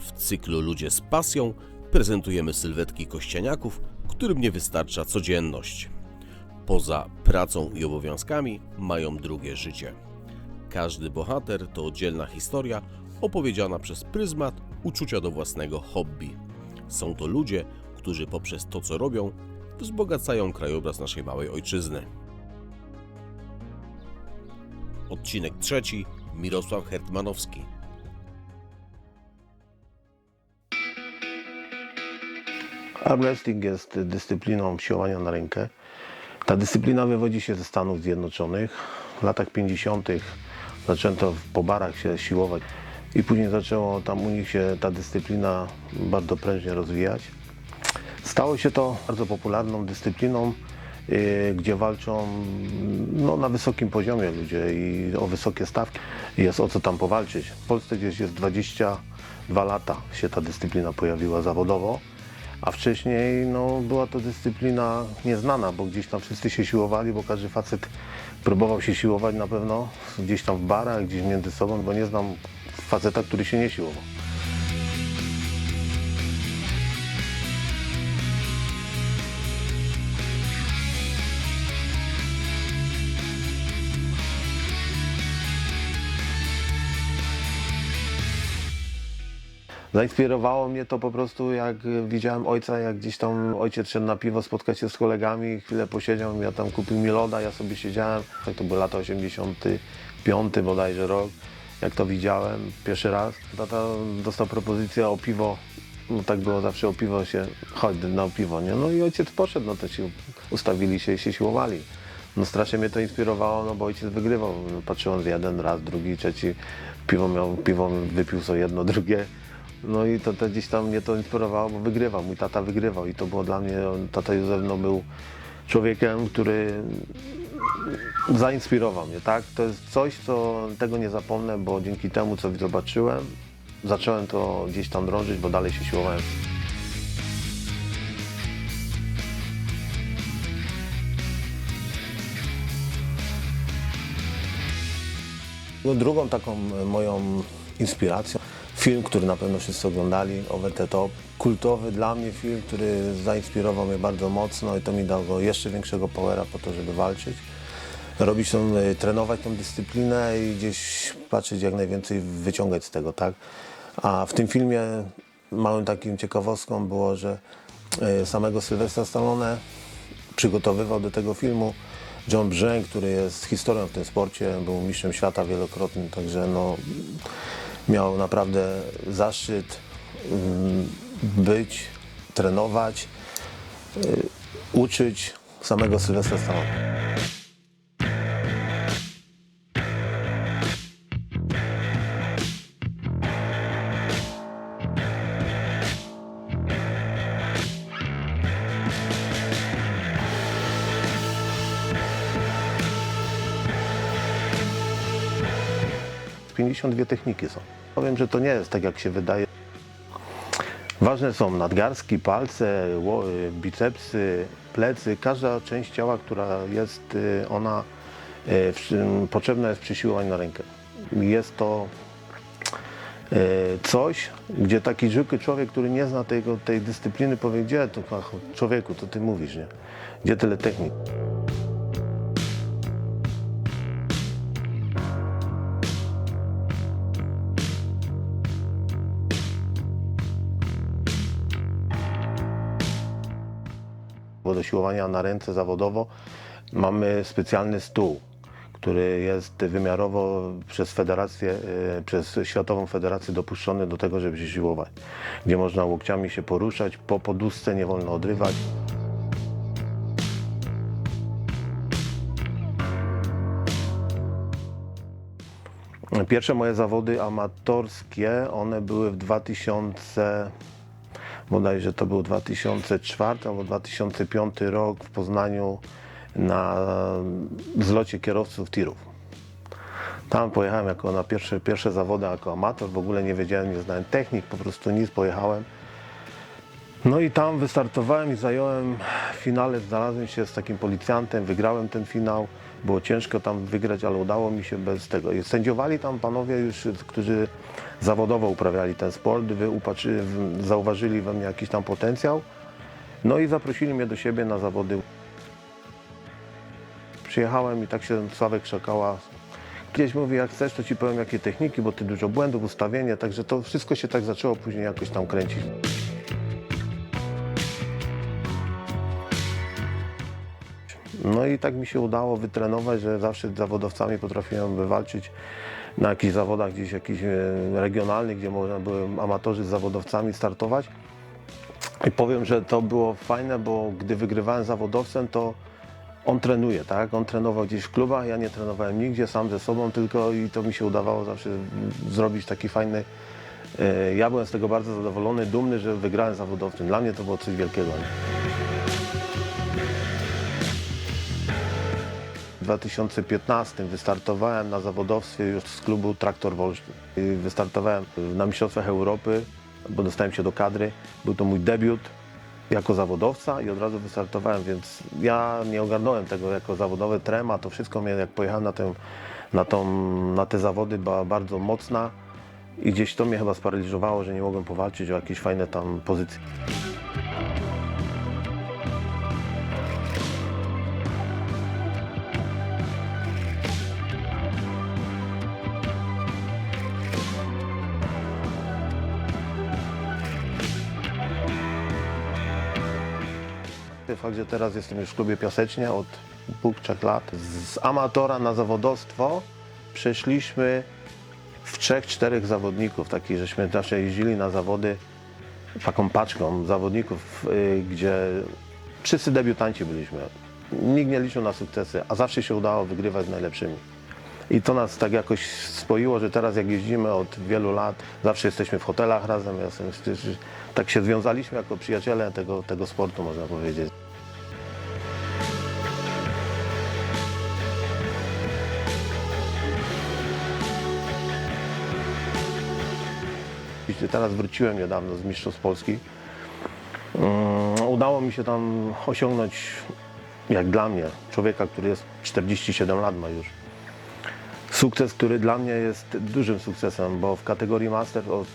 W cyklu Ludzie z pasją prezentujemy sylwetki kościaniaków, którym nie wystarcza codzienność. Poza pracą i obowiązkami mają drugie życie. Każdy bohater to oddzielna historia opowiedziana przez pryzmat uczucia do własnego hobby. Są to ludzie, którzy poprzez to, co robią, wzbogacają krajobraz naszej małej ojczyzny. Odcinek trzeci Mirosław Hertmanowski. Arm wrestling jest dyscypliną siłowania na rękę. Ta dyscyplina wywodzi się ze Stanów Zjednoczonych. W latach 50. zaczęto po barach się siłować i później zaczęło tam u nich się ta dyscyplina bardzo prężnie rozwijać. Stało się to bardzo popularną dyscypliną, yy, gdzie walczą no, na wysokim poziomie ludzie i o wysokie stawki. Jest o co tam powalczyć. W Polsce gdzieś jest 22 lata się ta dyscyplina pojawiła zawodowo. A wcześniej no, była to dyscyplina nieznana, bo gdzieś tam wszyscy się siłowali, bo każdy facet próbował się siłować na pewno gdzieś tam w barach, gdzieś między sobą, bo nie znam faceta, który się nie siłował. Zainspirowało mnie to po prostu, jak widziałem ojca, jak gdzieś tam ojciec szedł na piwo, spotkać się z kolegami, chwilę posiedział, ja tam kupił mi loda, ja sobie siedziałem, to były lata 85 bodajże rok, jak to widziałem pierwszy raz. Tata dostał propozycję o piwo, no tak było zawsze o piwo się, chodź na piwo, nie? No i ojciec poszedł, no to się ustawili się i się siłowali. No strasznie mnie to inspirowało, no bo ojciec wygrywał, no, patrzyłem jeden raz, drugi, trzeci, piwo miał, piwo wypił sobie jedno, drugie. No i to, to gdzieś tam mnie to inspirowało, bo wygrywał, mój tata wygrywał i to było dla mnie, tata Józef no, był człowiekiem, który zainspirował mnie, tak? To jest coś, co tego nie zapomnę, bo dzięki temu, co zobaczyłem, zacząłem to gdzieś tam drążyć, bo dalej się siłowałem. No, drugą taką moją inspiracją, film, który na pewno wszyscy oglądali, Over the Top. Kultowy dla mnie film, który zainspirował mnie bardzo mocno i to mi dało jeszcze większego powera po to, żeby walczyć. Robić tą, e, trenować tą dyscyplinę i gdzieś patrzeć jak najwięcej wyciągać z tego, tak? A w tym filmie małym takim ciekawostką było, że e, samego Sylwestra Stallone przygotowywał do tego filmu John Brzęk, który jest historią w tym sporcie, był mistrzem świata wielokrotnym, także no, miał naprawdę zaszczyt mm, być, trenować, y, uczyć samego Sylwestra Stallone. 52 techniki są. Powiem, że to nie jest tak, jak się wydaje. Ważne są nadgarstki, palce, y, bicepsy, plecy. Każda część ciała, która jest y, ona y, potrzebna jest przy na rękę. Jest to coś, gdzie taki zwykły człowiek, który nie zna tego, tej dyscypliny, powie, gdzie to, człowieku, to ty mówisz, nie? Gdzie tyle technik? Do siłowania na ręce zawodowo mamy specjalny stół, który jest wymiarowo przez federację, e, przez Światową Federację dopuszczony do tego, żeby się siłować. Gdzie można łokciami się poruszać, po poduszce nie wolno odrywać. Pierwsze moje zawody amatorskie, one były w 2000, bodajże to był 2004 albo 2005 rok w Poznaniu na zlocie kierowców tirów. Tam pojechałem jako na pierwsze, pierwsze zawody jako amator, w ogóle nie wiedziałem, nie znałem technik, po prostu nic, pojechałem. No i tam wystartowałem i zająłem finale, znalazłem się z takim policjantem, wygrałem ten finał. Było ciężko tam wygrać, ale udało mi się bez tego. I sędziowali tam panowie już, którzy zawodowo uprawiali ten sport, wy upatrzy, w- zauważyli we mnie jakiś tam potencjał. No i zaprosili mnie do siebie na zawody. Przyjechałem i tak się Sławek Szakała Gdzieś mówi, jak chcesz, to ci powiem jakie techniki, bo ty dużo błędów, ustawienie, także to wszystko się tak zaczęło później jakoś tam kręcić. No i tak mi się udało wytrenować, że zawsze z zawodowcami potrafiłem wywalczyć na jakichś zawodach gdzieś jakichś e, regionalnych, gdzie można były amatorzy z zawodowcami startować. I powiem, że to było fajne, bo gdy wygrywałem zawodowcem, to on trenuje, tak? On trenował gdzieś w klubach, ja nie trenowałem nigdzie, sam ze sobą tylko i to mi się udawało zawsze zrobić taki fajny. e, Ja byłem z tego bardzo zadowolony, dumny, że wygrałem zawodowcem. Dla mnie to było coś wielkiego. Nie? 2015 wystartowałem na zawodowstwie już z klubu Traktor Wolsztyn. Wystartowałem na Mistrzostwach Europy, bo dostałem się do kadry. Był to mój debiut jako zawodowca i od razu wystartowałem, więc ja nie ogarnąłem tego jako zawodowy trema. To wszystko mnie, jak pojechałem na, tę, na, tą, na te zawody, była bardzo mocna i gdzieś to mnie chyba sparaliżowało, że nie mogłem powalczyć o jakieś fajne tam pozycje. Fakt, że teraz jestem już w klubie Piasecznie od dwóch, trzech lat. Z amatora na zawodowstwo przeszliśmy w trzech, czterech zawodników, takich, żeśmy zawsze jeździli na zawody taką paczką zawodników, y, gdzie wszyscy debiutanci byliśmy. Nikt nie liczył na sukcesy, a zawsze się udało wygrywać z najlepszymi. I to nas tak jakoś spoiło, że teraz jak jeździmy od wielu lat, zawsze jesteśmy w hotelach razem, ja tak się związaliśmy jako przyjaciele tego, tego sportu, można powiedzieć. Teraz wróciłem niedawno z Mistrzostw Polski. Mm, Udało mi się tam osiągnąć, jak dla mnie, człowieka, który jest 47 lat ma już. Sukces, który dla mnie jest dużym sukcesem, bo w kategorii Master od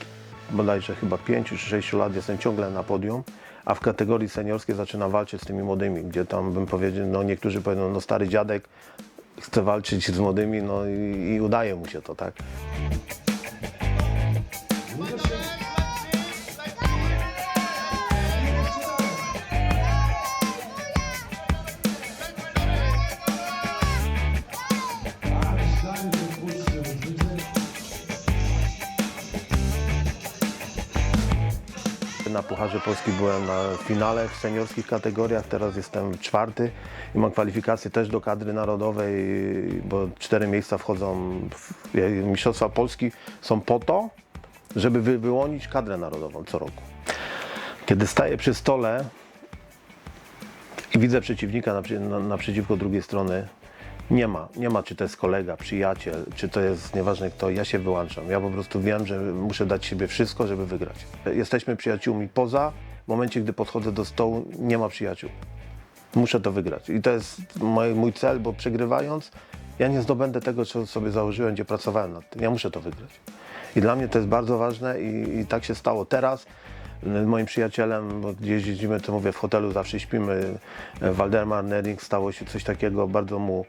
bodajże chyba 5 czy 6 lat jestem ciągle na podium, a w kategorii seniorskiej zaczynam walczyć z tymi młodymi, gdzie tam bym powiedział, no niektórzy powiedzą, no stary dziadek chce walczyć z młodymi, no i, i udaje mu się to, tak. Na Pucharze Polski byłem na finale w seniorskich kategoriach, teraz jestem czwarty i mam kwalifikacje też do kadry narodowej, bo cztery miejsca wchodzą, w, Mistrzostwa Polski są po to, żeby wy, wyłonić kadrę narodową co roku. Kiedy staję przy stole i widzę przeciwnika naprzeciwko drugiej strony, nie ma, nie ma, czy to jest kolega, przyjaciel, czy to jest nieważne kto, ja się wyłączam. Ja po prostu wiem, że muszę dać siebie wszystko, żeby wygrać. Jesteśmy przyjaciółmi poza, w momencie, gdy podchodzę do stołu, nie ma przyjaciół. Muszę to wygrać. I to jest mój, mój cel, bo przegrywając, ja nie zdobędę tego, co sobie założyłem, gdzie pracowałem nad tym. Ja muszę to wygrać. I dla mnie to jest bardzo ważne i, i tak się stało teraz. Moim przyjacielem, bo gdzieś jeździmy, to mówię, w hotelu zawsze śpimy. Waldemar Nering, stało się coś takiego, bardzo mu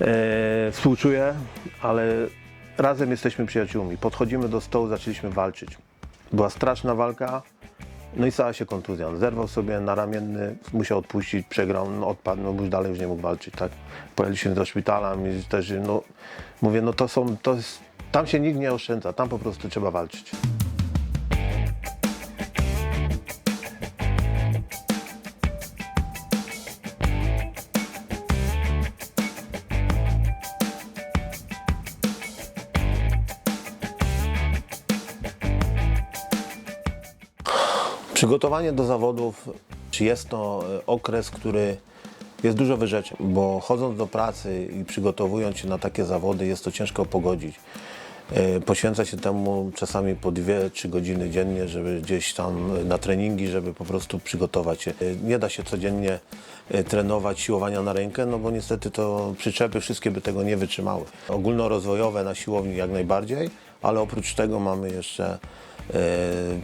e, współczuję, ale razem jesteśmy przyjaciółmi. Podchodzimy do stołu, zaczęliśmy walczyć. Była straszna walka, no i stała się kontuzja. On Zerwał sobie na ramienny, musiał odpuścić, przegrał, no odpadł, no już dalej już nie mógł walczyć, tak. Pojechaliśmy do szpitala i też, no, mówię, no to są, to jest, tam się nikt nie oszczędza, tam po prostu trzeba walczyć. Przygotowanie do zawodów jest to e, okres, który jest dużo wyrzeczeń, bo chodząc do pracy i przygotowując się na takie zawody jest to ciężko pogodzić. E, Poświęca się temu czasami po 2-3 godziny dziennie, żeby gdzieś tam na treningi, żeby po prostu przygotować się. E, Nie da się codziennie e, trenować siłowania na rękę, no bo niestety to przyczepy wszystkie by tego nie wytrzymały. Ogólnorozwojowe na siłowni jak najbardziej, ale oprócz tego mamy jeszcze e,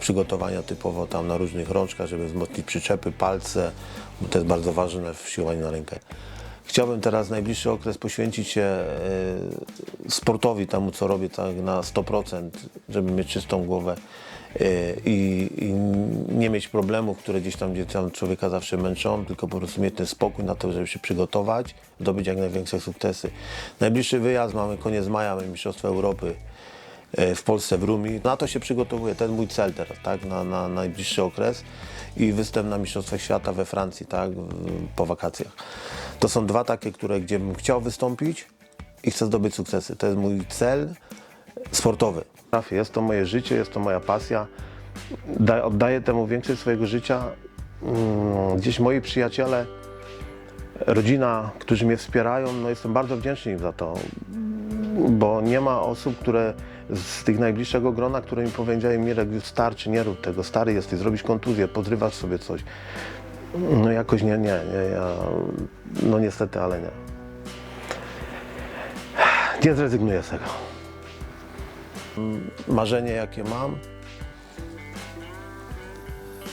przygotowania typowo tam na różnych rączkach, żeby wzmocnić przyczepy, palce, bo to jest bardzo ważne w siłowaniu na rękę. Chciałbym teraz najbliższy okres poświęcić się e, sportowi, temu co robię tak na 100%, żeby mieć czystą głowę e, i, i nie mieć problemów, które gdzieś tam, gdzie tam człowieka zawsze męczą, tylko po prostu mieć ten spokój na to, żeby się przygotować, zdobyć jak największe sukcesy. Najbliższy wyjazd mamy koniec maja, mamy Mistrzostwa Europy e, w Polsce, w Rumi. Na to się przygotowuję, to jest mój cel teraz, tak, na, na najbliższy okres i występ na Mistrzostwach Świata we Francji, tak, po wakacjach. To są dwa takie, które, gdzie bym chciał wystąpić i chcę zdobyć sukcesy. To jest mój cel sportowy. Jest to moje życie, jest to moja pasja. Da, oddaję temu większość swojego życia. Mm, Gdzieś moi przyjaciele, rodzina, którzy mnie wspierają, no jestem bardzo wdzięczny im za to bo nie ma osób, które z tych najbliższego grona, które mi powiedziały, Mirek, starczy, nie rób tego, stary jesteś, zrobisz kontuzję, podrywasz sobie coś. No jakoś nie, nie, nie, ja, no niestety, ale nie. Nie zrezygnuję z tego. Marzenie, jakie mam,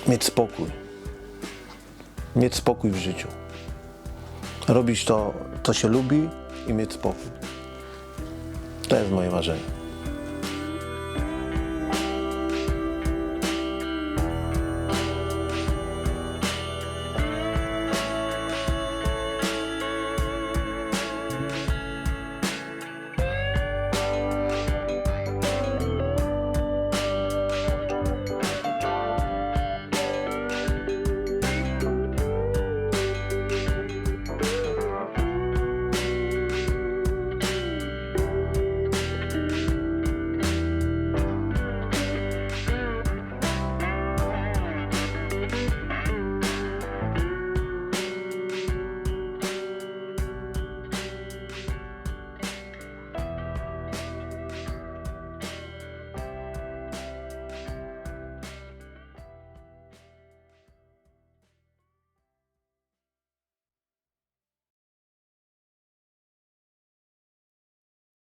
mieć spokój. Mieć spokój w życiu. Robić to, co się lubi i mieć spokój. To jest moje marzenie.